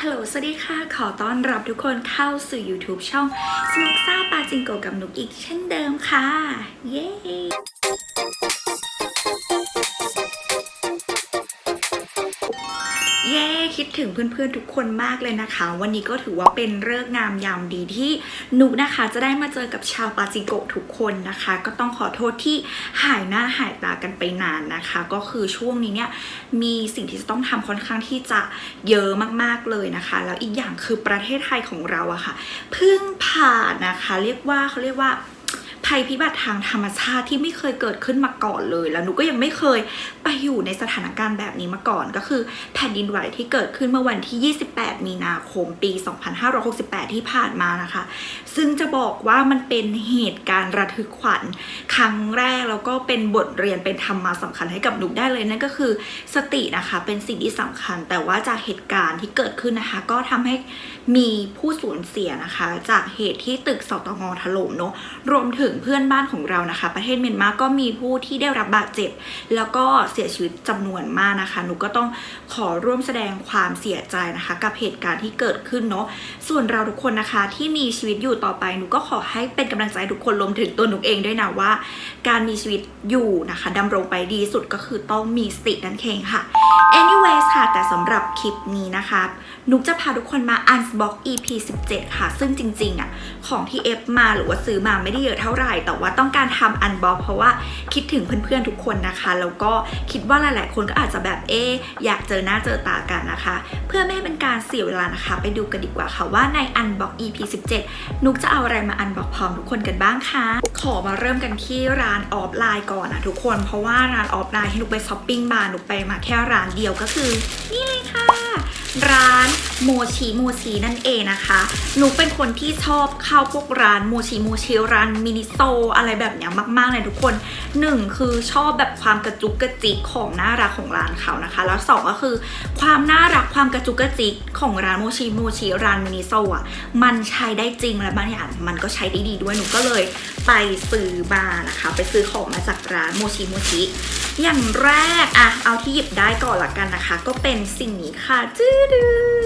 ฮัลโหล สวัสดีค่ะ ขอต้อนรับทุกคนเข้าสู่ YouTube ช่องสนุกซ่าปาจิงโกกับนุกอีกเช่นเดิมค่ะ เย้ ย้คิดถึงเพื่อนๆทุกคนมากเลยนะคะ วันนี้ก็ถือว่าเป็นเลิกษ์งามยามดีที่หนุกนะคะ จะได้มาเจอกับชาวปาจิโกทุกคนนะคะ ก็ต้องขอโทษที่หายหน้าหายตากันไปนานนะคะ ก็คือช่วงนี้เนี่ยมีสิ่งที่จะต้องทำค่อนข้างที่จะเยอะมากๆเลยนะคะ แล้วอีกอย่างคือประเทศไทยของเราอะค่ะเพิ่งผ่านนะคะ เรียกว่าเขาเรียกว่า ภัยพิบัติทางธรรมชาติที่ไม่เคยเกิดขึ้นมาก่อนเลย แล้วหนูก็ยังไม่เคยไปอยู่ในสถานการณ์แบบนี้มาก่อน ก็คือแผ่นดินไหวที่เกิดขึ้นเมื่อวันที่ 28 มีนาคมปี 2568 ที่ผ่านมานะคะ ซึ่งจะบอกว่ามันเป็นเหตุการณ์ระทึกขวัญครั้งแรกแล้วก็เป็นบทเรียนเป็นธรรมะสำคัญให้กับหนูได้เลยนั่นก็คือสตินะคะเป็นสิ่งที่สำคัญ แต่ว่าจากเหตุการณ์ที่เกิดขึ้นนะคะ ก็ทำให้มีผู้สูญเสียนะคะ จากเหตุที่ตึกสตงถล่มเนาะรวมถึงเพื่อนบ้านของเรานะคะ ประเทศเมียนมาก็มีผู้ที่ได้รับบาดเจ็บ แล้วก็เสียชีวิตจำนวนมากนะคะหนูก็ต้องขอร่วมแสดงความเสียใจนะคะ กับเหตุการณ์ที่เกิดขึ้นเนาะส่วนเราทุกคนนะคะที่มีชีวิตอยู่ต่อไปหนูก็ขอให้เป็นกำลังใจทุกคนรวมถึงตัวหนูเองด้วยนะว่า การมีชีวิตอยู่นะคะดำรงไปดีสุดก็คือต้องมีสตินั่นเองค่ะ anyways ค่ะแต่สำหรับคลิปนี้นะคะ นุกจะพาทุกคนมา unbox EP 17 ค่ะ ซึ่งจริงๆอะของที่เอฟมาหรือว่าซื้อมาไม่ได้เยอะเท่าไหร่ แต่ว่าต้องการทำ unbox เพราะว่าคิดถึงเพื่อนๆทุกคนนะคะ แล้วก็คิดว่าหลายๆ คนก็อาจจะแบบเออยากเจอหน้าเจอตากันนะคะ เพื่อไม่ให้เป็นการเสียเวลานะคะ ไปดูกันดีกว่าค่ะว่าใน unbox EP 17 นุกจะเอาอะไรมา unbox พร้อมทุกคนกันบ้างคะขอมาเริ่มกันที่ร้านออฟไลน์ก่อนนะทุกคนเพราะว่าร้านออฟไลน์ที่นุกไปช้อปปิ้งมานุกไปมาแค่ร้านเดียวก็คือ นี่เลยค่ะ ร้านโมชิโมชินั่นเองนะคะหนูเป็นคนที่ชอบเข้าพวกร้านโมชิโมชิร้านมินิโซอะไรแบบเนี้ยมากๆเลยทุกคนหนึ่งคือชอบแบบความกระจุกกระจิกของน่ารักของร้านเขานะคะ แล้วสองก็คือ ความน่ารักความกระจุกกระจิกของร้านโมชิโมชิร้านมินิโซอะมันใช้ได้จริงและบางอย่างมันก็ใช้ได้ดีด้วยหนูก็เลยไปซื้อมานะคะ ไปซื้อของมาจากร้านโมชิโมชิอย่างแรกอะเอาที่หยิบได้ก่อนละกันนะคะ ก็เป็นสิ่งนี้ค่ะจื้อดือ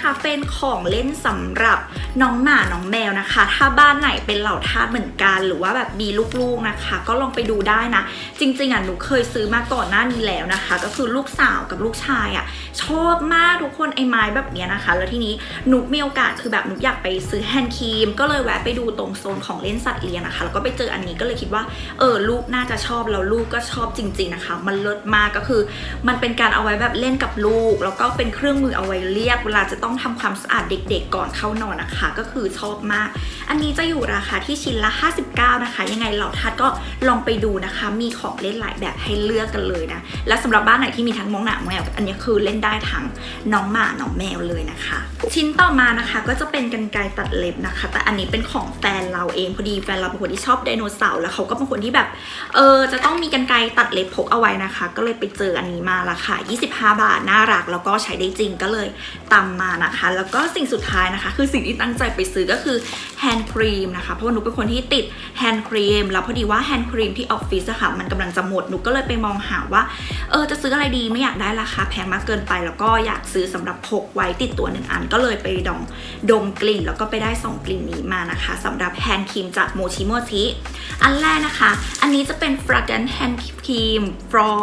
นะคะเป็นของเล่นสำหรับน้องหมาน้องแมวนะคะ ถ้าบ้านไหนเป็นเหล่าทาสเหมือนกัน หรือว่าแบบมีลูกๆนะคะ ก็ลองไปดูได้นะ จริงๆอะหนูเคยซื้อมาก่อนหน้านี้แล้วนะคะ ก็คือลูกสาวกับลูกชายอะชอบมากทุกคนไอ้ไม้แบบเนี้ยนะคะ แล้วทีนี้หนูมีโอกาสคือแบบหนูอยากไปซื้อแฮนด์ครีม ก็เลยแวะไปดูตรงโซนของเล่นสัตว์เลี้ยงนะคะ แล้วก็ไปเจออันนี้ก็เลยคิดว่าเออลูกน่าจะชอบแล้วลูกก็ชอบจริง ๆนะคะ มันเลิศมากก็คือ มันเป็นการเอาไว้แบบเล่นกับลูก แล้วก็เป็นเครื่องมือเอาไว้เรียกเวลาจะต้ององทำความสะอาดเด็กๆ ก่อนเข้านอนนะคะ ก็คือชอบมาก อันนี้จะอยู่ราคาที่ชิ้นละ 59 นะคะ ยังไงเหล่าทัดก็ลองไปดูนะคะ มีของเล่นหลายแบบให้เลือกกันเลยนะ และสำหรับบ้านไหนที่มีทั้งมองหนาแมวอันนี้คือเล่นได้ทั้งน้องหมาน้องแมวเลยนะคะ ชิ้นต่อมานะคะก็จะเป็นกันไกตัดเล็บนะคะ แต่อันนี้เป็นของแฟนเราเองพอดีแฟนเราเป็นคนที่ชอบไดโนเสาร์แล้วเขาก็เป็นคนที่แบบเออจะต้องมีกันไกตัดเล็บพกเอาไว้นะคะ ก็เลยไปเจออันนี้มาราคา25 บาทน่ารักแล้วก็ใช้ได้จริงก็เลยตามมานะคะ แล้วก็สิ่งสุดท้ายนะคะ คือสิ่งที่ตั้งใจไปซื้อก็คือแฮนด์ครีมนะคะ เพราะว่าหนูเป็นคนที่ติดแฮนด์ครีมแล้วพอดีว่าแฮนด์ครีมที่ออฟฟิศอะค่ะมันกำลังจะหมดหนูก็เลยไปมองหาว่าเออจะซื้ออะไรดีไม่อยากได้ราคาแพงมากเกินไป แล้วก็อยากซื้อสำหรับพกไว้ติดตัวหนึ่งอัน ก็เลยไปดองดมกลิ่น แล้วก็ไปได้สองกลิ่นนี้มานะคะสำหรับแฮนด์ครีมจากโมชิโมชิอันแรกนะคะ อันนี้จะเป็น fragrant hand cream for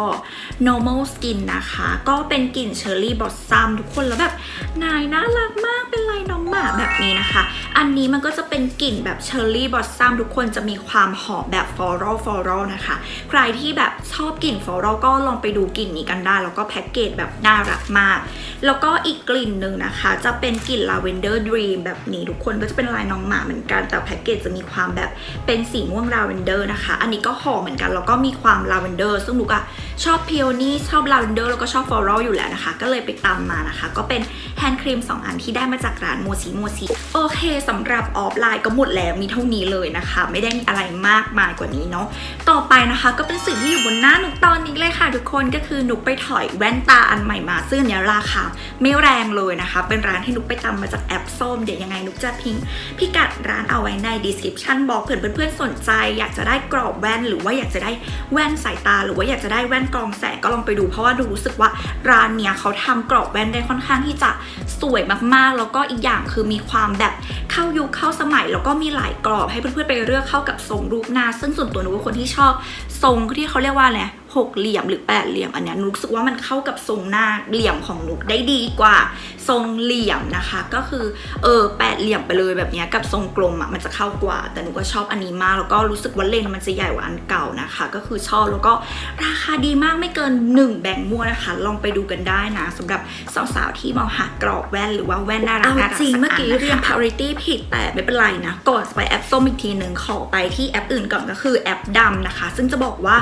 normal skin นะคะ ก็เป็นกลิ่นเชอร์รี่บอสซัมทุกคนแล้วแบบนายน่ารักมากเป็นลายน้องหมาแบบนี้นะคะ อันนี้มันก็จะเป็นกลิ่นแบบเชอร์รี่บอสซัมทุกคนจะมีความหอมแบบ floral floral นะคะ ใครที่แบบชอบกลิ่น floral ก็ลองไปดูกลิ่นนี้กันได้ แล้วก็แพ็กเกจแบบน่ารักมาก แล้วก็อีกกลิ่นหนึ่งนะคะ จะเป็นกลิ่น lavender dream แบบนี้ทุกคนก็จะเป็นลายน้องหมาเหมือนกันแต่แพ็กเกจจะมีความแบบเป็นสีม่วง lavender นะคะ อันนี้ก็หอมเหมือนกันแล้วก็มีความ lavender ซึ่งลูกอะชอบ peony ชอบ lavender แล้วก็ชอบ floral อยู่แล้วนะคะ ก็เลยไปตามมานะคะ ก็เป็นแฮนด์ครีม 2 อันที่ได้มาจากร้านโมชิโมชิโอเคสำหรับออฟไลน์ก็หมดแล้วมีเท่านี้เลยนะคะ ไม่ได้มีอะไรมากมายกว่านี้เนาะต่อไปนะคะก็เป็นสิ่งที่อยู่บนหน้าหนุกตอนนี้เลยค่ะ ทุกคนก็คือหนุกไปถอยแว่นตาอันใหม่มาซึ่งเนี้ยราคาไม่แรงเลยนะคะ เป็นร้านที่หนุกไปตามมาจากแอปส้มเดี๋ยวยังไงหนุกจะพิงพิกัดร้านเอาไว้ใน description บอกเผื่อเพื่อนๆสนใจ อยากจะได้กรอบแว่นหรือว่าอยากจะได้แว่นสายตาหรือว่าอยากจะได้แว่นกรองแสงก็ลองไปดู เพราะว่าดูรู้สึกว่าร้านเนี้ยเขาทำกรอบแว่นได้ค่อนข้างที่จะสวยมากๆ แล้วก็อีกอย่างคือมีความแบบ เข้ายุคเข้าสมัย แล้วก็มีหลายกรอบให้เพื่อนๆไปเลือกเข้ากับทรงรูปหน้า ซึ่งส่วนตัวนุกเป็นคนที่ชอบทรงที่เขาเรียกว่าอะไรหกเหลี่ยมหรือแปดเหลี่ยมอันเนี้ยนุกรู้สึกว่ามันเข้ากับทรงหน้าเหลี่ยมของนุกได้ดีกว่า ทรงเหลี่ยมนะคะ ก็คือเออแปดเหลี่ยมไปเลยแบบเนี้ยกับทรงกลมอะมันจะเข้ากว่า แต่นุกก็ชอบอันนี้มากแล้วก็รู้สึกว่าเลนส์มันจะใหญ่กว่าอันเก่านะคะ ก็คือชอบแล้วก็ราคาดีมากไม่เกิน 1 แบงค์มั่วนะคะ ลองไปดูกันได้นะสำหรับสาวๆที่มองหากรอบแว่นหรือว่าแว่นน่ารักเอาน่ารักจริงสักเมื่อกี้นนะคะเรียน parity ผิดแต่ไม่เป็นไรนะ ก่อนไปแอปส้มอีกทีหนึ่งขอไปที่แอปอื่นก่อนก็คือแอปดำนะคะ ซึ่งจะบอกว่า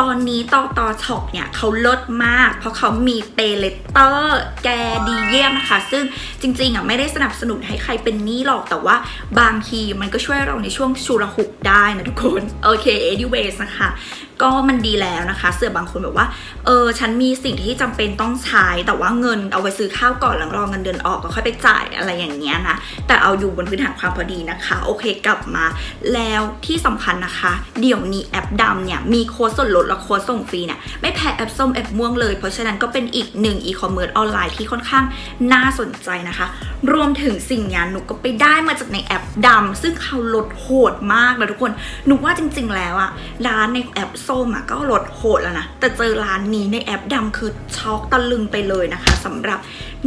ตอนนี้ต่อต่อช็อปเนี่ยเขาลดมาก เพราะเขามีเปเลเตอร์แกดีเยี่ยมนะคะ ซึ่งจริงๆอะไม่ได้สนับสนุนให้ใครเป็นหนี้หรอกแต่ว่าบางทีมันก็ช่วยเราในช่วงชูระหุกได้นะทุกคน โอเค anyways นะคะ ก็มันดีแล้วนะคะ เสือบางคนแบบว่า เออ ฉันมีสิ่งที่จำเป็นต้องใช้ แต่ว่าเงินเอาไว้ซื้อข้าวก่อนหลังรอเงินเดือนออกก็ค่อยไปจ่ายอะไรอย่างเงี้ยนะ แต่เอาอยู่บนพื้นฐานความพอดีนะคะ โอเคกลับมา แล้วที่สำคัญนะคะ เดี๋ยวนี้แอปดำเนี่ย มีโค้ดส่วนลดและโค้ดส่งฟรีเนี่ย ไม่แพ้แอปส้มแอปม่วงเลย เพราะฉะนั้นก็เป็นอีกหนึ่งอีคอมเมิร์ซออนไลน์ที่ค่อนข้างน่าสนใจนะคะ รวมถึงสิ่งนี้หนูก็ไปได้มาจากในแอปดำซึ่งเขาลดโหดมากนะทุกคน หนูว่าจริง ๆ แล้วอะร้านในแอปส้มอะก็ลดโหดแล้วนะ แต่เจอร้านนี้ในแอปดำคือช็อกตะลึงไปเลยนะคะสำหรับ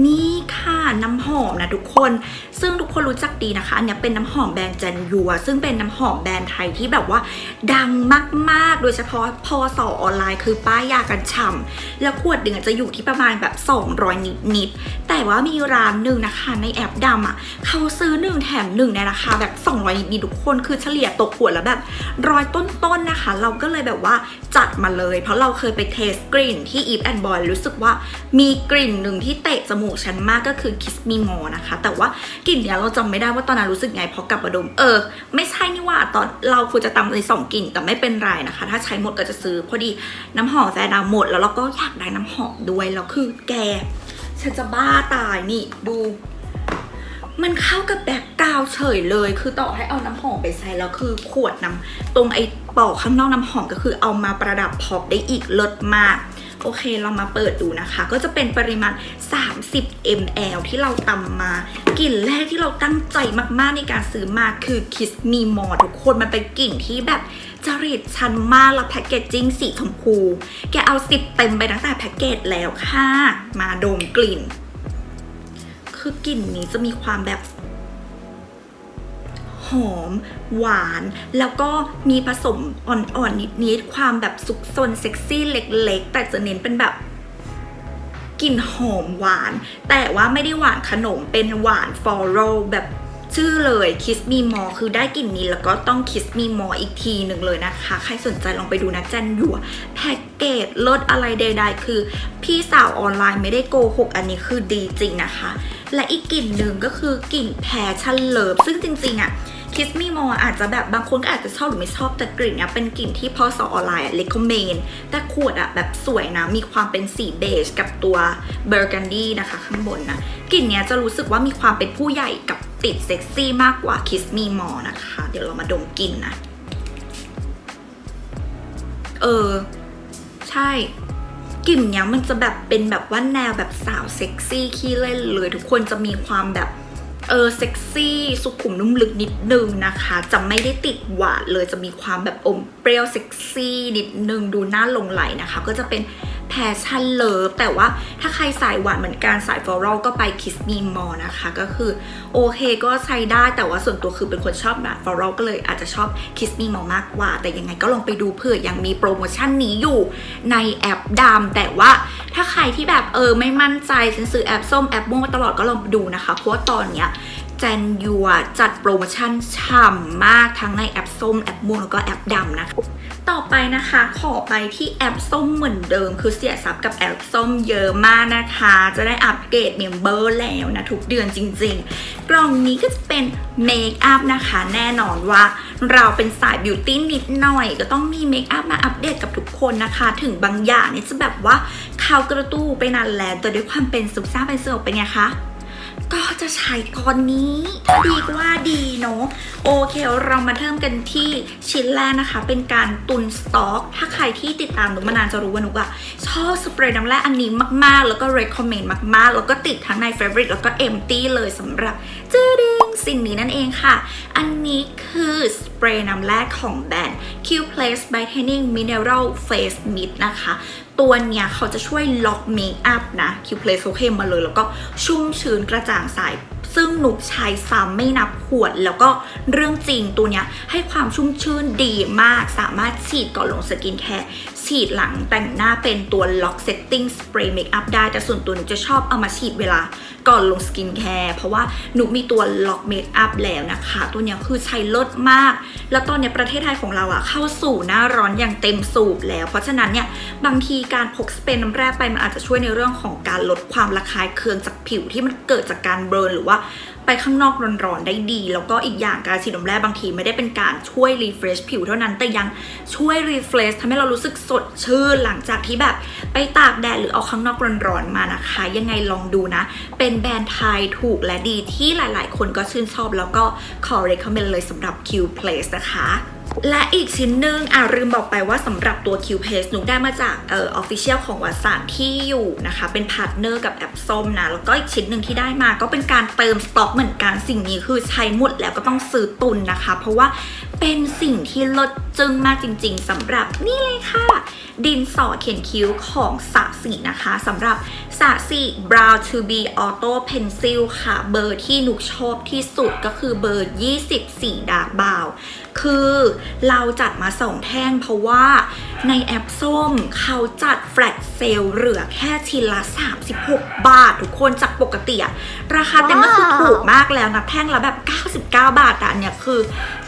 นี่ค่ะน้ำหอมนะทุกคน ซึ่งทุกคนรู้จักดีนะคะอันนี้เป็นน้ำหอมแบรนด์จันยัวซึ่งเป็นน้ำหอมแบรนด์ไทยที่แบบว่า ดังมากๆ โดยเฉพาะพอสอออนไลน์ คือป้ายยากันฉ่ำแล้วขวดหนึ่งอะจะอยู่ที่ประมาณแบบ 200 นิดๆแต่ว่ามีร้านหนึ่งนะคะในแอปดำอะเขาซื้อหนึ่งแถมหนึ่งในราคาแบบ 200นิดทุกคนคือเฉลี่ยตกขวดแล้วแบบร้อยต้นๆนะคะ เราก็เลยแบบว่าจัดมาเลย เพราะเราเคยไปเทสกลิ่นที่ Eve and Boy รู้สึกว่ามีกลิ่นหนึ่งที่เตะจมูกฉันมากก็คือ Kiss Me More นะคะ แต่ว่ากลิ่นเนี้ยเราจำไม่ได้ว่าตอนนั้นรู้สึกไงพอกลับมาดมเออ ไม่ใช่นี่ว่าตอนเราควรจะตำในสองกลิ่นแต่ไม่เป็นไรนะคะ ถ้าใช้หมดก็จะซื้อพอดีน้ำหอมแฟนเราหมด แล้วเราก็อยากได้น้ำหอมด้วยแล้วคือแกฉันจะบ้าตายนี่ดูมันเข้ากับแบ็กกราวเฉยเลย คือต่อให้เอาน้ำหอมไปใช้แล้วคือขวดน้ำตรงไอ้ปอกข้างนอกน้ำหอมก็คือเอามาประดับพอบได้อีกเลิศมาก โอเคเรามาเปิดดูนะคะ ก็จะเป็นปริมาณ 30 ml ที่เราตำมากลิ่นแรกที่เราตั้งใจมากๆในการซื้อมาคือ Kiss Me More ทุกคนมันเป็นกลิ่นที่แบบจริตชันมากแล้วแพ็กเกจจิ้งสีชมพู แกเอาสิบเต็มไปตั้งแต่แพ็กเกจแล้วค่ะ มาดมกลิ่น คือกลิ่นนี้จะมีความแบบ หอม หวาน แล้วก็มีผสมอ่อนๆนิดๆความแบบซุกซนเซ็กซี่เล็ก ๆ แต่จะเน้นเป็นแบบกลิ่นหอมหวาน แต่ว่าไม่ได้หวานขนมเป็นหวานฟลอโรแบบชื่อเลย Kiss Me More คือได้กลิ่นนี้แล้วก็ต้อง Kiss Me More อีกทีหนึ่งเลยนะคะ ใครสนใจลองไปดูนะจันหยัวแพ็กเกจลดอะไรใดๆ คือ พี่สาวออนไลน์ไม่ได้โกหกอันนี้คือดีจริงนะคะ และอีกกลิ่นหนึ่งก็คือกลิ่นแพชชั่นเลิฟซึ่งจริงๆอะ คิสมีมออาจจะแบบบางคนก็อาจจะชอบหรือไม่ชอบแต่กลิ่นเนี้ยเป็นกลิ่นที่พอสออนไลน์เลคอมเมนแต่ขวดอะแบบสวยนะ มีความเป็นสีเบจกับตัวเบอร์กันดี้นะคะ ข้างบนนะกลิ่นเนี้ยจะรู้สึกว่ามีความเป็นผู้ใหญ่กับติดเซ็กซี่มากกว่าคิสมีมอนะคะ เดี๋ยวเรามาดมกลิ่นนะเออ ใช่กลิ่นเนี้ยมันจะแบบเป็นแบบว่าแนวแบบสาวเซ็กซี่ขี้เล่นเลย ทุกคนจะมีความแบบ เออเซ็กซี่สุขุมนุ่มลึกนิดนึงนะคะ จะไม่ได้ติดหวานเลยจะมีความแบบอมเปรี้ยวเซ็กซี่นิดนึงดูน่าลงไหลนะคะ ก็จะเป็น แพชชั่นเลิฟแต่ว่าถ้าใครสายหวานเหมือนกันสายฟลอรัลก็ไป Kiss Me More นะคะ ก็คือโอเคก็ใช้ได้แต่ว่าส่วนตัวคือเป็นคนชอบแบบฟลอรัลก็เลยอาจจะชอบ Kiss Me More มากกว่า แต่ยังไงก็ลองไปดูเผื่อยังมีโปรโมชั่นนี้อยู่ในแอปดำแต่ว่าถ้าใครที่แบบเออไม่มั่นใจฉันซื้อแอปส้มแอปม่วงตลอดก็ลองดูนะคะ เพราะว่าตอนเนี้ย แจนยัวจัดโปรโมชั่นฉ่ำมากทั้งในแอปส้มแอปม่วงแล้วก็แอปดำนะคะต่อไปนะคะขอไปที่แอปส้มเหมือนเดิม คือเสียซับกับแอปส้มเยอะมากนะคะ จะได้อัปเกรดเมมเบอร์แล้วนะ ทุกเดือนจริงๆ กล่องนี้ก็จะเป็นเมคอัพนะคะ แน่นอนว่าเราเป็นสายบิวตี้นิดหน่อย ก็ต้องมีเมคอัพมาอัปเดตกับทุกคนนะคะ ถึงบางอย่างนี่จะแบบว่าข่าวกระตู้ไปนานแล้วแต่ด้วยความเป็นสุขซ่าเป็นสนุกเป็นไงคะ ก็จะใช้ก้อนนี้ถ้าดีก็ว่าดีเนาะโอเค เรามาเริ่มกันที่ชิ้นแรกนะคะ เป็นการตุนสต็อก ถ้าใครที่ติดตามหนูมานานจะรู้ว่าหนูอะชอบสเปรย์น้ำแร่อันนี้มากๆ แล้วก็ recommend มากๆ แล้วก็ติดทั้งใน favorite แล้วก็ empty เลยสำหรับเจืดงสิ่งนี้นั่นเองค่ะ อันนี้คือสเปรย์น้ำแร่ของแบรนด์ Q Place Brightening Mineral Face Mist นะคะ ตัวเนี้ยเขาจะช่วยล็อกเมคอัพนะคิวเพลสโอเคมมาเลย แล้วก็ชุ่มชื้นกระจ่างใสซึ่งหนุกใช้ซ้ำไม่นับขวด แล้วก็เรื่องจริงตัวเนี้ยให้ความชุ่มชื่นดีมาก สามารถฉีดก่อนลงสกินแคร์ฉีดหลังแต่งหน้าเป็นตัวล็อกเซตติ้งสเปรย์เมคอัพได้ แต่ส่วนตัวหนูจะชอบเอามาฉีดเวลาก่อนลงสกินแคร์เพราะว่าหนูมีตัวล็อกเมคอัพแล้วนะคะ ตัวนี้คือใช้ลดมาก แล้วตอนนี้ประเทศไทยของเราอะเข้าสู่หน้าร้อนอย่างเต็มสูบแล้ว เพราะฉะนั้นเนี่ยบางทีการพกสเปรย์น้ำแร่ไปมันอาจจะช่วยในเรื่องของการลดความระคายเคืองจากผิวที่มันเกิดจากการเบิร์นหรือว่าไปข้างนอกร้อนๆได้ดี แล้วก็อีกอย่างการฉีดน้ำแร่บางทีไม่ได้เป็นการช่วยรีเฟรชผิวเท่านั้นแต่ยังช่วยรีเฟรชทำให้เรารู้สึกสดชื่นหลังจากที่แบบไปตากแดดหรือเอาข้างนอกร้อนๆมานะคะ ยังไงลองดูนะ เป็นแบรนด์ไทยถูกและดีที่หลายๆ คนก็ชื่นชอบแล้วก็ขอ recommend เลยสำหรับ Q Place นะคะ และอีกชิ้นหนึ่งอ่าลืมบอกไปว่าสำหรับตัว Q Paste หนูได้มาจากเอ่อ official ของวัสานที่อยู่นะคะ เป็นพาร์ทเนอร์กับแอปส้มนะ แล้วก็อีกชิ้นหนึ่งที่ได้มาก็เป็นการเติมสต็อกเหมือนกันสิ่งนี้คือใช้หมดแล้วก็ต้องซื้อตุนนะคะ เพราะว่าเป็นสิ่งที่ลดจึงมากจริง ๆสำหรับนี่เลยค่ะ ดินสอเขียนคิ้วของสาสีนะคะสำหรับสาสี Brow to be Auto Pencil ค่ะ เบอร์ที่หนูชอบที่สุดก็คือเบอร์24 Dark Brown คือเราจัดมาสองแท่งเพราะว่าในแอปส้มเขาจัดแฟลตเซลเหลือแค่ชิ้นละ 36 บาท ทุกคนจากปกติอะราคาเต็มก็คือถูกมากแล้วนะแท่งละแบบ 99 บาทแต่อันเนี้ยคือ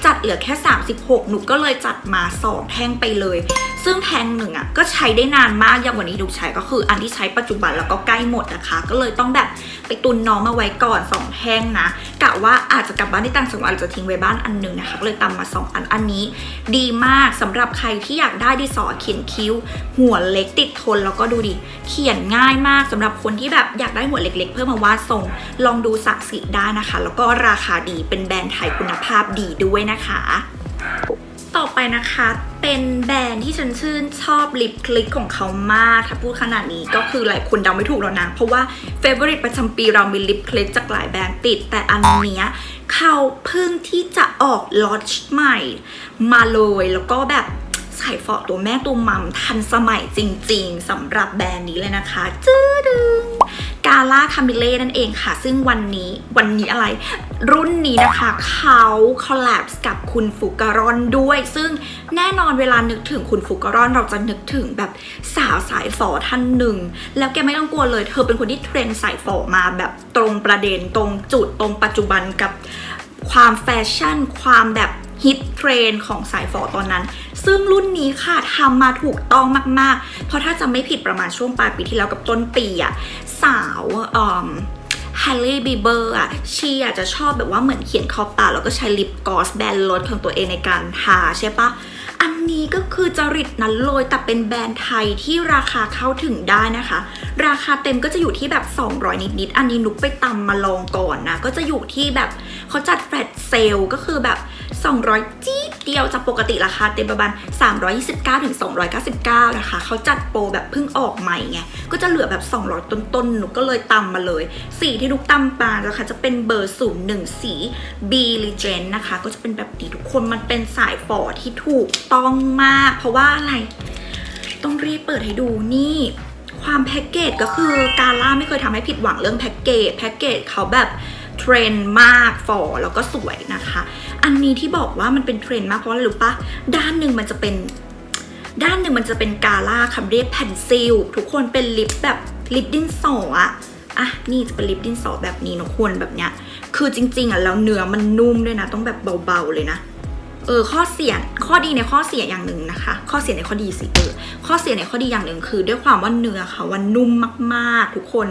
จัดเหลือแค่ 36 หนูก็เลยจัดมา 2 แท่งไปเลย ซึ่งแท่งหนึ่งอะก็ใช้ได้นานมากอย่างวันนี้ดูใช้ก็คืออันที่ใช้ปัจจุบันแล้วก็ใกล้หมดนะคะ ก็เลยต้องแบบไปตุนน้องมาไว้ก่อน 2 แท่งนะกะว่าอาจจะกลับบ้านที่ต่างจังหวัดจะทิ้งไว้บ้านอันหนึงนะคะก็เลยตำมมา 2 อันอันนี้ ดีมากสำหรับใครที่อยากได้ดิสอเขียนคิ้ว หัวเล็กติดทนแล้วก็ดูดิเขียนง่ายมากสำหรับคนที่แบบอยากได้หัวเล็ก ๆ เพื่อมาวาดทรง ลองดูสักสีได้นะคะ แล้วก็ราคาดีเป็นแบรนด์ไทยคุณภาพดีด้วยนะคะ ต่อไปนะคะเป็นแบรนด์ที่ฉันชื่นชอบลิปคลิกของเขามาก ถ้าพูดขนาดนี้ก็คือหลายคนเดาไม่ถูกแล้วนะ เพราะว่าเฟเวอริตประจำปีเรามีลิปคลิกจากหลายแบรนด์ติด แต่อันเนี้ยเขาเพิ่งที่จะออกลอตใหม่ มาเลยแล้วก็แบบใส่ฟอตัวแม่ตัวมัมทันสมัยจริงๆสำหรับแบรนด์นี้เลยนะคะจื้อดึงกาล่าคามิเล่นั่นเองค่ะ ซึ่งวันนี้วันนี้อะไร รุ่นนี้นะคะเขาคอลแลบกับคุณฟุกการอนด้วย ซึ่งแน่นอนเวลานึกถึงคุณฟุกการอนเราจะนึกถึงแบบสาวสายฝอท่านหนึ่ง แล้วแกไม่ต้องกลัวเลย เธอเป็นคนที่เทรนสายฝอมาแบบตรงประเด็นตรงจุดตรงปัจจุบันกับความแฟชั่น ความแบบฮิตเทรนของสายฝอตอนนั้น ซึ่งรุ่นนี้ค่ะทำมาถูกต้องมาก ๆ เพราะถ้าจะไม่ผิดประมาณช่วงปลายปีที่แล้วกับต้นปีอะสาวอ่อ ฮร์ลีย์บีเบอร์อะชีอาจจะชอบแบบว่าเหมือนเขียนขอบตา แล้วก็ใช้ลิปกอสแบรนด์รสของตัวเองในการทาใช่ปะอันนี้ก็คือจริตนั้นเลยแต่เป็นแบรนด์ไทยที่ราคาเข้าถึงได้นะคะ ราคาเต็มก็จะอยู่ที่แบบ 200 นิดๆอันนี้นุกไปตำมาลองก่อนนะ ก็จะอยู่ที่แบบเขาจัดแฟลตเซลก็คือแบบ 200 จี เดียวจากปกติราคาเต็มประมาณ329ถึง299 นะคะ เขาจัดโปรแบบเพิ่งออกใหม่ไง ก็จะเหลือแบบ 200 ต้นๆ หนูก็เลยตำมาเลย สีที่นุกตำมานะคะ จะเป็นเบอร์01สี B Legend นะคะ ก็จะเป็นแบบนี้ทุกคน มันเป็นสายฝอที่ถูกต้องมาก เพราะว่าอะไร ต้องรีบเปิดให้ดูนี่ความแพ็กเกจก็คือกาล่าไม่เคยทำให้ผิดหวังเรื่องแพ็กเกจ แพ็กเกจเขาแบบ เทรนด์มากฟอแล้วก็สวยนะคะ อันนี้ที่บอกว่ามันเป็นเทรนด์มากเพราะอะไรรู้ปะด้านหนึ่งมันจะเป็น ด้านหนึ่งมันจะเป็นกาล่าคำเรียกแผ่นซิลทุกคนเป็นลิปแบบลิปดินสออะอะนี่จะเป็นลิปดินสอแบบนี้นะควรแบบเนี้ย คือจริง ๆอะแล้วเนื้อมันนุ่มด้วยนะ ต้องแบบเบาๆเลยนะเออข้อเสียข้อดีในข้อเสียอย่างหนึ่งนะคะ ข้อเสียในข้อดีสิเออข้อเสียในข้อดีอย่างหนึ่งคือ ด้วยความว่าเนื้อเขาว่านุ่มมาก ๆ ทุกคน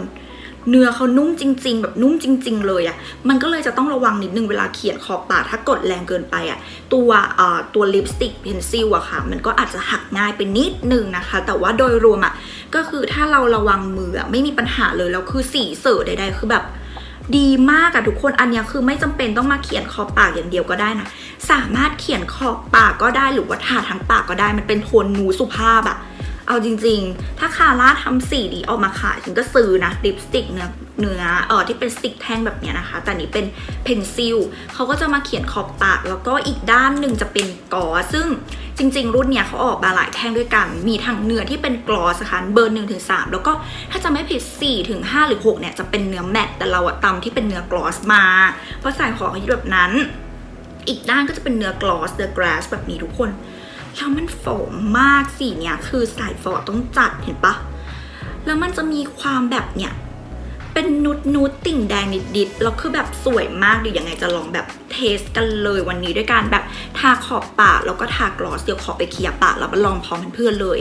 เนื้อเขานุ่มจริง ๆ แบบนุ่มจริง ๆ เลยอะ่ะ มันก็เลยจะต้องระวังนิดนึงเวลาเขียนขอบปากถ้ากดแรงเกินไปอะ่ะ ตัวเอ่อตัวลิปสติกเพนซิลอะค่ะ มันก็อาจจะหักง่ายไปนิดนึงนะคะ แต่ว่าโดยรวมอะ่ะ ก็คือถ้าเราระวังมืออะไม่มีปัญหาเลย แล้วคือสีเสอใดๆคือแบบดีมากอะทุกคนอันเนี้ยคือไม่จำเป็นต้องมาเขียนขอบปากอย่างเดียวก็ได้นะ สามารถเขียนขอบปากก็ได้หรือว่าทาทั้งปากก็ได้มันเป็นโทนนูสุภาพอะ เอาจริงๆ ถ้าคาร่าทำสีดีออกมาขายฉันก็ซื้อนะลิปสติกเนื้อเนื้อเออที่เป็นสติกแท่งแบบนี้นะคะ แต่นี้เป็นเพนซิลเขาก็จะมาเขียนขอบปาก แล้วก็อีกด้านหนึ่งจะเป็นกอซึ่งจริง ๆ รุ่นเนี้ยเขาออกมาหลายแท่งด้วยกัน มีทั้งเนื้อที่เป็นกลอสนะคะเบอร์หนึ่งถึงสามแล้วก็ถ้าจะไม่ผิด4ถึง5หรือ6เนี่ยจะเป็นเนื้อแมตต์แต่เราอะตำที่เป็นเนื้อกลอสมาเพราะใส่ของเขาแบบนั้น อีกด้านก็จะเป็นเนื้อกลอสเนื้อกราสแบบนี้ทุกคน แล้วมันโฝมมากสีเนี่ยคือสายฟอต้องจัดเห็นปะแล้วมันจะมีความแบบเนี่ยเป็นนุดนุดติ่งแดงนิดๆแล้วคือแบบสวยมากเดี๋ยวยังไงจะลองแบบเทสกันเลยวันนี้ด้วยการแบบทาขอบปากแล้วก็ทากลอสเดี๋ยวขอไปเคลียร์ปากแล้วมาลองพร้อมเพื่อนเลย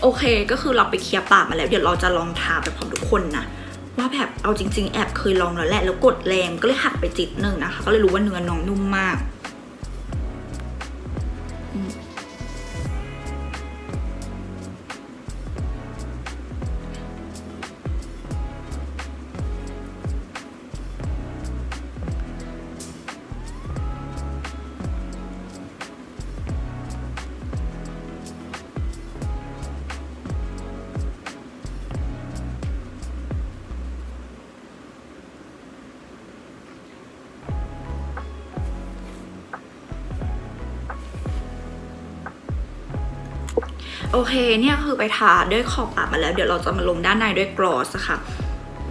โอเคก็คือเราไปเคลียร์ปากมาแล้ว เดี๋ยวเราจะลองทาไปพร้อมทุกคนนะว่าแบบเอาจริง ๆ แอบเคยลองแล้วแหละแล้วกดแรงก็เลยหักไปจิตหนึ่งนะคะก็เลยรู้ว่าเนื้อน้องนุ่มมาก เคเนี่ยคือไปทาด้วยขอบปากมาแล้ว เดี๋ยวเราจะมาลงด้านในด้วยกลอสค่ะ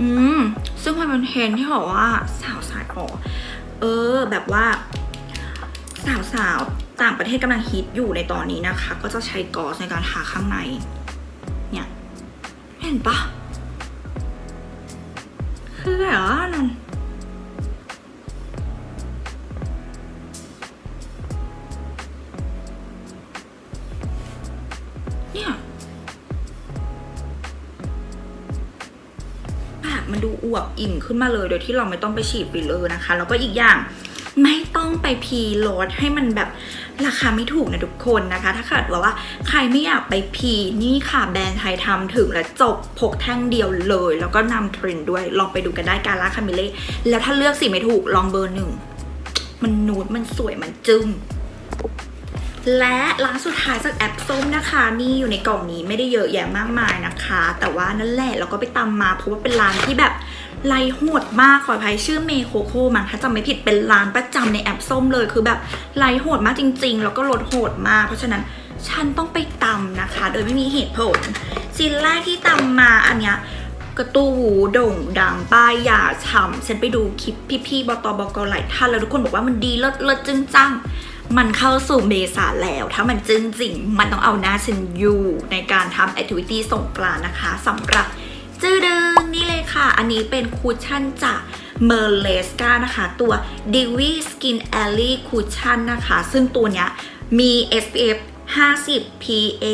อืม ซึ่งมันเป็นเทรนที่บอกว่าสาวสายออกเออ แบบว่า สาวสาวต่างประเทศกำลังฮิตอยู่ในตอนนี้นะคะ ก็จะใช้กลอสในการทาข้างใน เนี่ย เห็นปะากมันดูอวบอิ่มขึ้นมาเลยโดยที่เราไม่ต้องไปฉีดฟิลเลอร์นะคะ แล้วก็อีกอย่างไม่ต้องไปพีโลดให้มันแบบราคาไม่ถูกนะทุกคนนะคะ ถ้าเกิดว่าว่าใครไม่อยากไปพีนี่ค่ะแบรนด์ไทยทำถึงและจบพกแท่งเดียวเลย แล้วก็นำเทรนด์ด้วย ลองไปดูกันได้การล่าคาเมเล่แล้วถ้าเลือกสีไม่ถูกลองเบอร์หนึ่งมันนูดมันสวยมันจึ้ง และร้านสุดท้ายจากแอปส้มนะคะนี่อยู่ในกล่องนี้ไม่ได้เยอะแยะมากมายนะคะ แต่ว่านั่นแหละเราก็ไปตามมาเพราะว่าเป็นร้านที่แบบไลโหดมากขออภัยชื่อเมโคโคมั้งถ้าจำไม่ผิดเป็นร้านประจำในแอปส้มเลยคือแบบไลโหดมากจริง ๆ แล้วก็ลดโหดมาก เพราะฉะนั้นฉันต้องไปตำนะคะ โดยไม่มีเหตุผลชิ้นแรกที่ตำมาอันเนี้ยกระตูหูโด่งดังป้ายยาฉ่ำฉันไปดูคลิปพี่ๆบตบกหลายท่านแล้วทุกคนบอกว่ามันดีเลิศเลิศจึงจัง มันเข้าสู่เมษาแล้ว ถ้ามันจึงจริง มันต้องเอาหน้าฉันอยู่ในการทำแอคทิวิตี้ส่งกรานต์นะคะสำหรับจื้อดึงนี่เลยค่ะ อันนี้เป็นคูชั่นจากเมอร์เลสกานะคะ ตัว d i w i Skin Alley Cushion นะคะ ซึ่งตัวเนี้ยมี SPF 50 PA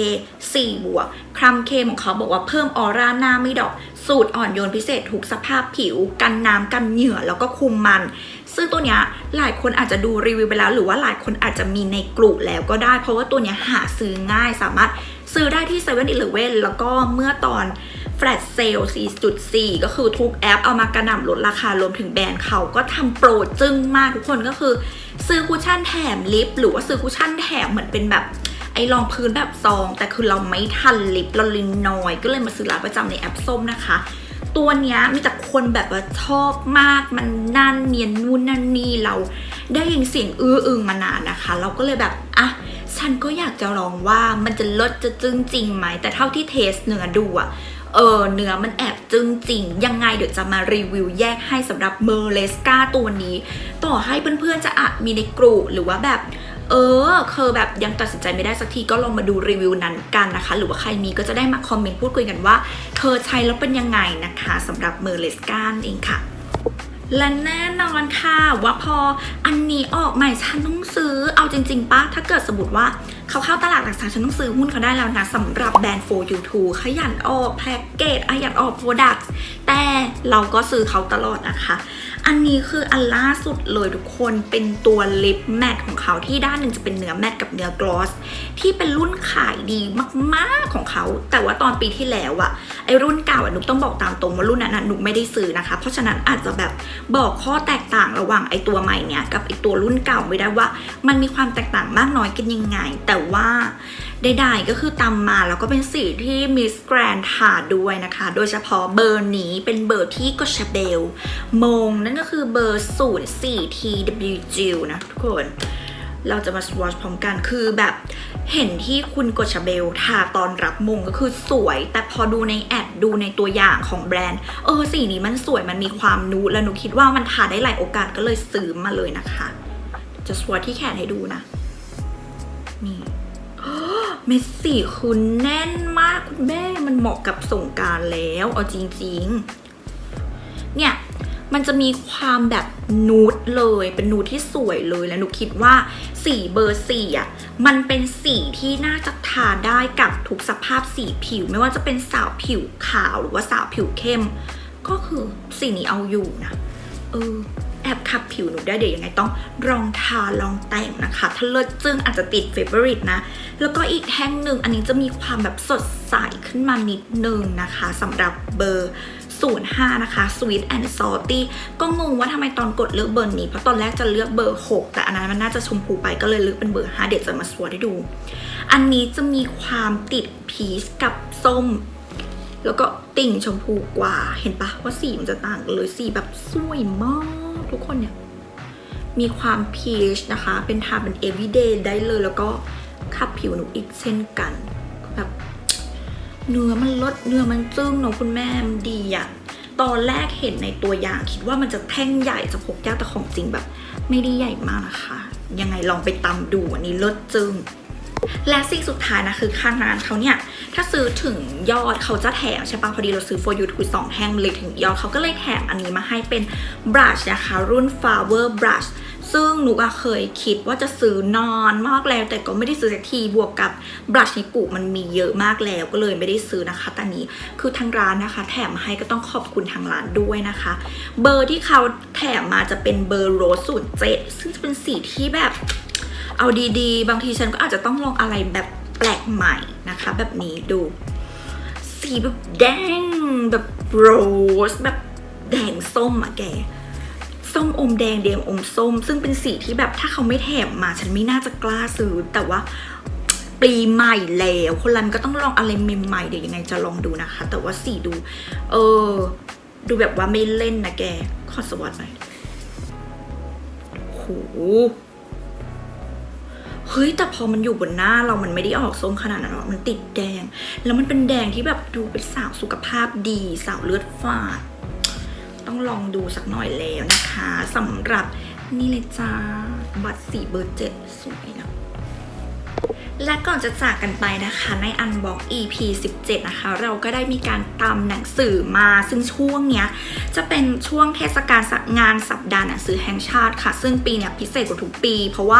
4 บวกครัมเคมของเขาบอกว่าเพิ่มออร่าหน้าไม่ดอก สูตรอ่อนโยนพิเศษทุกสภาพผิว กันน้ำกันเหงื่อแล้วก็คุมมัน ซึ่งตัวเนี้ยหลายคนอาจจะดูรีวิวไปแล้ว หรือว่าหลายคนอาจจะมีในกลุ่มแล้วก็ได้ เพราะว่าตัวเนี้ยหาซื้อง่ายสามารถซื้อได้ที่7 e เ e ่ e อแล้วก็เมื่อตอนแฟลชเซล4.4 ก็คือทุกแอปเอามากระหน่ำลดราคารวมถึงแบรนด์เขาก็ทำโปรจึ้งมากทุกคนก็คือ ซื้อคุชชั่นแถมลิป หรือว่าซื้อคุชชั่นแถมเหมือนเป็นแบบไอ้รองพื้นแบบซอง แต่คือเราไม่ทันลิปเราลินน้อย ก็เลยมาซื้อร้านประจำในแอปส้มนะคะ ตัวเนี้ยมีแต่คนแบบว่าชอบมาก มันนั่นเนียนนู่นนั่นนี่เราได้ยินเสียงอื้ออึงมานานนะคะ เราก็เลยแบบอะฉันก็อยากจะลองว่ามันจะลดจะจึ้งจริงไหม แต่เท่าที่เทสเนื้อดูอะเออเนื้อมันแอบจึ้งจริง ยังไงเดี๋ยวจะมารีวิวแยกให้สำหรับเมอร์เลสกาตัวนี้ ต่อให้เพื่อนๆจะอะมีในกลุ่มหรือว่าแบบ เออคือแบบยังตัดสินใจไม่ได้สักทีก็ลองมาดูรีวิวนั้นกันนะคะ หรือว่าใครมีก็จะได้มาคอมเมนต์พูดคุยกันว่า เธอใช้แล้วเป็นยังไงนะคะสำหรับเมอร์เลสกานเองค่ะและแน่นอนค่ะว่าพออันนี้ออกใหม่ฉันต้องซื้อเอาจริงๆป้าถ้าเกิดสมมติว่าเขาเข้าตลาดหลักทรัพย์ฉันต้องซื้อหุ้นเขาได้แล้วนะสำหรับแบรนด์ for you t o ขยันออกแพ็กเกจขยันออก product แต่เราก็ซื้อเขาตลอดนะคะ อันนี้คืออันล่าสุดเลยทุกคนเป็นตัวลิปแมทของเขาที่ด้านหนึ่งจะเป็นเนื้อแมทกับเนื้อกลอส ที่เป็นรุ่นขายดีมากๆของเขา แต่ว่าตอนปีที่แล้วอะไอรุ่นเก่าอะหนุกต้องบอกตามตรงว่ารุ่นนั้นอะหนุกไม่ได้ซื้อนะคะ เพราะฉะนั้นอาจจะแบบบอกข้อแตกต่างระหว่างไอตัวใหม่เนี่ยกับไอตัวรุ่นเก่าไม่ได้ว่า มันมีความแตกต่างมากน้อยกันยังไง แต่ว่าใดๆก็คือตามมาแล้วก็เป็นสีที่มิสแกรนทาด้วยนะคะ โดยเฉพาะเบอร์นี้เป็นเบอร์ที่กชเบลมงนั่นก็คือเบอร์ 04 TWG นะทุกคนเราจะมาสวอชพร้อมกันคือแบบเห็นที่คุณกชเบลทาตอนรับมงก็คือสวย แต่พอดูในแอดดูในตัวอย่างของแบรนด์ เออสีนี้มันสวยมันมีความนูแล้วหนูคิดว่ามันทาได้หลายโอกาสก็เลยซื้อมาเลยนะคะ จะสวอชที่แขนให้ดูนะ นี่ เมสซี่คือแน่นมากคุณแม่มันเหมาะกับสงการแล้วเอาจริงๆ เนี่ยมันจะมีความแบบนูดเลยเป็นนูดที่สวยเลยแล้วหนูคิดว่าสีเบอร์สี่อะมันเป็นสีที่น่าจะทาได้กับทุกสภาพสีผิว ไม่ว่าจะเป็นสาวผิวขาวหรือว่าสาวผิวเข้ม ก็คือสีนี้เอาอยู่นะเออ แอบขับผิวหนูได้เดี๋ยวยังไงต้องลองทาลองแต่งนะคะ ถ้าเลิศจึงอาจจะติดเฟเวอริตนะ แล้วก็อีกแท่งหนึ่งอันนี้จะมีความแบบสดใสขึ้นมานิดนึงนะคะสำหรับเบอร์ 05 นะคะ Sweet and Salty ก็งงว่าทำไมตอนกดเลือกเบอร์นี้ เพราะตอนแรกจะเลือกเบอร์ 6 แต่อันนั้นมันน่าจะชมพูไปก็เลยเลือกเป็นเบอร์ 5 เดี๋ยวจะมาสวดให้ดู อันนี้จะมีความติดพีชกับส้มแล้วก็ติ่งชมพูกว่า เห็นปะว่าสีมันจะต่างกันเลยสีแบบสวยมาก ทุกคนเนี่ย มีความพีชนะคะ เป็นทาเป็น everyday ได้เลย แล้วก็ขับผิวหนูอีกเช่นกันแบบเนื้อมันลดเนื้อมันจึ้งเนาะคุณแม่มันดีอะตอนแรกเห็นในตัวอย่างคิดว่ามันจะแท่งใหญ่จะพกยากแต่ของจริงแบบ ไม่ได้ใหญ่มากนะคะ ยังไงลองไปตำดูอันนี้ลดจึ้ง และสิ่งสุดท้ายนะคือข้างร้านเขาเนี่ย ถ้าซื้อถึงยอดเขาจะแถมใช่ปะพอดีเราซื้อ for you to สองแท่งเลยถึงยอดเขาก็เลยแถมอันนี้มาให้เป็น brush นะคะ รุ่น flower brush ซึ่งหนูก็เคยคิดว่าจะซื้อนอนมากแล้ว แต่ก็ไม่ได้ซื้อสักทีบวกกับบลัชในกุมันมีเยอะมากแล้วก็เลยไม่ได้ซื้อนะคะตอนนี้คือทางร้านนะคะ แถมให้ก็ต้องขอบคุณทางร้านด้วยนะคะ เบอร์ที่เขาแถมมาจะเป็นเบอร์โรสูตรเจ็ดซึ่งจะเป็นสีที่แบบ เอาดีๆ บางทีฉันก็อาจจะต้องลองอะไรแบบแปลกใหม่นะคะ แบบนี้ดู สีแบบแดงแบบโรสแบบแดงส้มอะแก ส้มอมแดงแดงอมส้ม ซึ่งเป็นสีที่แบบถ้าเขาไม่แถมมา ฉันไม่น่าจะกล้าซื้อ แต่ว่าปีใหม่แล้ว คนรันก็ต้องลองอะไรใหม่ๆเดี๋ยวยังไงจะลองดูนะคะ แต่ว่าสีดู เออ ดูแบบว่าไม่เล่นนะแก ขอสวัสดหน่อยโห เฮ้ยแต่พอมันอยู่บนหน้าเรามันไม่ได้ออกส้มขนาดนั้นหรอกมันติดแดง แล้วมันเป็นแดงที่แบบดูเป็นสาวสุขภาพดี สาวเลือดฝาด ต้องลองดูสักหน่อยแล้วนะคะสำหรับนี่เลยจ้าบัตรสีเบอร์เจ็ดสวยนะ และก่อนจะจากกันไปนะคะในอันบอก EP 17 นะคะ เราก็ได้มีการตามหนังสือมาซึ่งช่วงเนี้ย จะเป็นช่วงเทศกาลงานสัปดาห์หนังสือแห่งชาติค่ะ ซึ่งปีเนี้ยพิเศษกว่าทุกปี เพราะว่า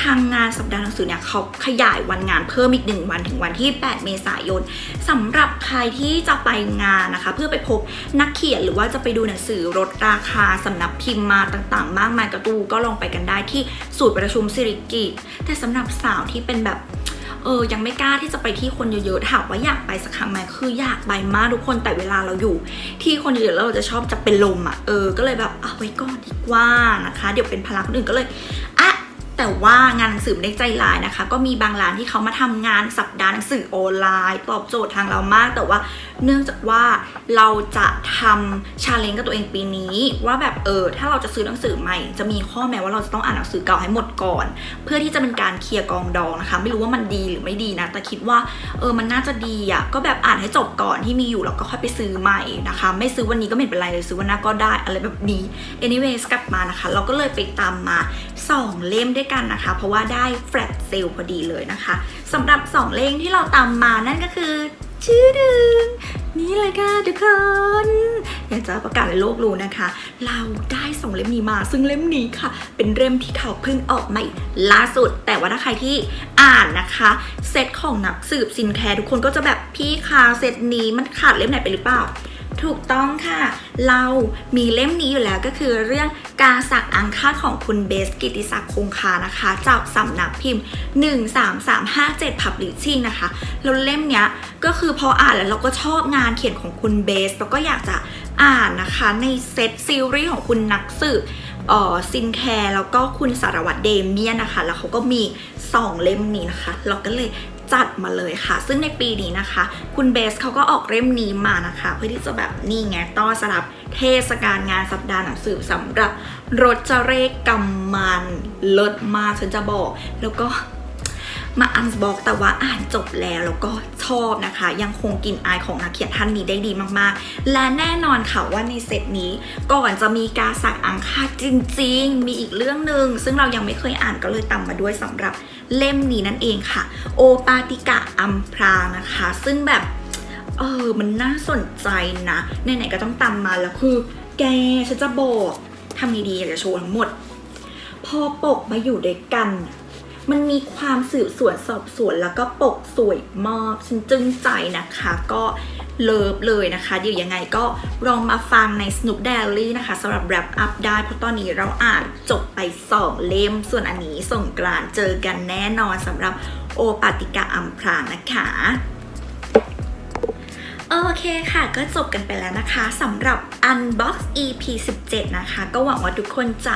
ทางงานสัปดาห์หนังสือเนี่ยเขาขยายวันงานเพิ่มอีกหนึ่งวันถึงวันที่ 8 เมษายนสำหรับใครที่จะไปงานนะคะ เพื่อไปพบนักเขียนหรือว่าจะไปดูหนังสือลดราคาสำนักพิมพ์มาต่างๆ มากมายกระตูก็ลองไปกันได้ที่ศูนย์ประชุมสิริกิตแต่สำหรับสาวที่เป็นแบบ เออยังไม่กล้าที่จะไปที่คนเยอะๆถามว่าอยากไปสักครั้งไหมคืออยากไปมากทุกคนแต่เวลาเราอยู่ ที่คนเยอะๆแล้วเราจะชอบจะเป็นลมอะเออก็เลยแบบเอาไว้ก่อนดีกว่านะคะ เดี๋ยวเป็นภาระคนอื่นก็เลยอะ แต่ว่างานหนังสือไม่ได้ใจร้ายนะคะ ก็มีบางร้านที่เขามาทำงานสัปดาห์หนังสือออนไลน์ ตอบโจทย์ทางเรามาก แต่ว่าเนื่องจากว่าเราจะทำชาเลนจ์กับตัวเองปีนี้ ว่าแบบเออถ้าเราจะซื้อหนังสือใหม่ จะมีข้อแม้ว่าเราจะต้องอ่านหนังสือเก่าให้หมดก่อน เพื่อที่จะเป็นการเคลียร์กองดองนะคะ ไม่รู้ว่ามันดีหรือไม่ดีนะ แต่คิดว่าเออมันน่าจะดีอะก็แบบอ่านให้จบก่อนที่มีอยู่แล้วก็ค่อยไปซื้อใหม่นะคะ ไม่ซื้อวันนี้ก็ไม่เป็นไรเลยซื้อวันหน้าก็ได้อะไรแบบนี้ anyways กลับมานะคะ เราก็เลยไปตามมา 2 เล่มด้วยกันนะคะ เพราะว่าได้แฟลตเซลพอดีเลยนะคะสำหรับ 2 เล่มที่เราตามมานั่นก็คือชื่อดึง นี่เลยค่ะทุกคน อยากจะประกาศให้โลกรู้นะคะ เราได้ส่งเล่มนี้มา ซึ่งเล่มนี้ค่ะ เป็นเล่มที่เขาเพิ่งออกใหมาล่าสุด แต่ว่าถ้าใครที่อ่านนะคะเซตของนักสืบสินแคร์ทุกคนก็จะแบบพี่คะเซตนี้มันขาดเล่มไหนไปหรือเปล่าถูกต้องค่ะ เรามีเล่มนี้อยู่แล้วก็คือเรื่องการสักอังคาของคุณเบสกิติศักดิ์คงคานะคะ จากสำนักพิมพ์ 13357 Publishing นะคะ แล้วเล่มเนี้ยก็คือพออ่านแล้วเราก็ชอบงานเขียนของคุณเบส แล้วก็อยากจะอ่านนะคะในเซตซีรีส์ของคุณนักสืบออซินแคร์แล้วก็คุณสารวัตรเดเมียนนะคะ แล้วเขาก็มี 2 เล่มนี้นะคะ เราก็เลยจัดมาเลยค่ะ ซึ่งในปีนี้นะคะ คุณเบสเขาก็ออกเล่มนี้มานะคะ เพื่อที่จะแบบนี่ไงต้อนสรับเทศกาลงานสัปดาห์หนังสือสำหรับรถจเรกกำมันเลิศมากฉันจะบอก แล้วก็ มาอันบอกแต่ว่าอ่านจบแล้วแล้วก็ชอบนะคะ ยังคงกลิ่นอายของนักเขียนท่านนี้ได้ดีมากๆ และแน่นอนค่ะว่าในเซตนี้ก่อนจะมีการสักอังคาจริง ๆ มีอีกเรื่องหนึ่งซึ่งเรายังไม่เคยอ่านก็เลยตามมาด้วยสำหรับเล่มนี้นั่นเองค่ะ โอปาติกะอัมพรานะคะ ซึ่งแบบเออมันน่าสนใจนะไหนๆก็ต้องตามมาแล้วคือ แกฉันจะบอกทำดีๆอยากจะโชว์ทั้งหมด พอปกมาอยู่ด้วยกัน มันมีความสืบสวนสอบสวนแล้วก็ปกสวยมากฉันจึงใจนะคะ ก็เลิฟเลยนะคะ เดี๋ยวยังไงก็ลองมาฟังใน Snoop Diary นะคะสำหรับ wrap up ได้ เพราะตอนนี้เราอ่านจบไป 2 เล่ม ส่วนอันนี้ส่งกรานเจอกันแน่นอนสำหรับโอปาติกาอัมพรางนะคะ โอเคค่ะก็จบกันไปแล้วนะคะสำหรับ Unbox EP 17 นะคะ ก็หวังว่าทุกคนจะ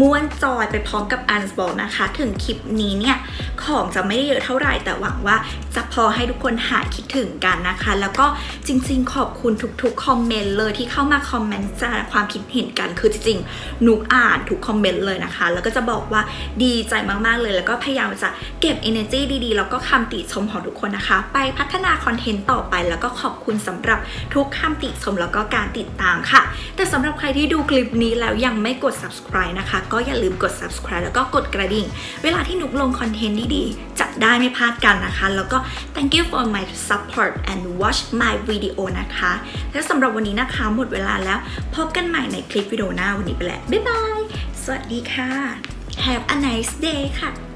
ม่วนจอยไปพร้อมกับ Unbox นะคะ ถึงคลิปนี้เนี่ยของจะไม่ได้เยอะเท่าไหร่ แต่หวังว่าจะพอให้ทุกคนหายคิดถึงกันนะคะ แล้วก็จริงๆ ขอบคุณทุกๆ คอมเมนต์เลยที่เข้ามาคอมเมนต์แสดงความคิดเห็นกัน คือจริงๆหนุกอ่านทุกคอมเมนต์เลยนะคะ แล้วก็จะบอกว่าดีใจมากๆเลย แล้วก็พยายามจะเก็บ energy ดีๆ แล้วก็คำติชมของทุกคนนะคะ ไปพัฒนาคอนเทนต์ต่อไปแล้วก็ขอบคุณสำหรับทุกคำติชมแล้วก็การติดตามค่ะ แต่สำหรับใครที่ดูคลิปนี้แล้วยังไม่กด subscribe นะคะ ก็อย่าลืมกด subscribe แล้วก็กดกระดิ่ง เวลาที่นุกลงคอนเทนต์ดีๆ จะได้ไม่พลาดกันนะคะ แล้วก็ thank you for my support and watch my video นะคะ และสำหรับวันนี้นะคะหมดเวลาแล้ว พบกันใหม่ในคลิปวิดีโอหน้าวันนี้ไปแล้วบ๊ายบาย สวัสดีค่ะ have a nice day ค่ะ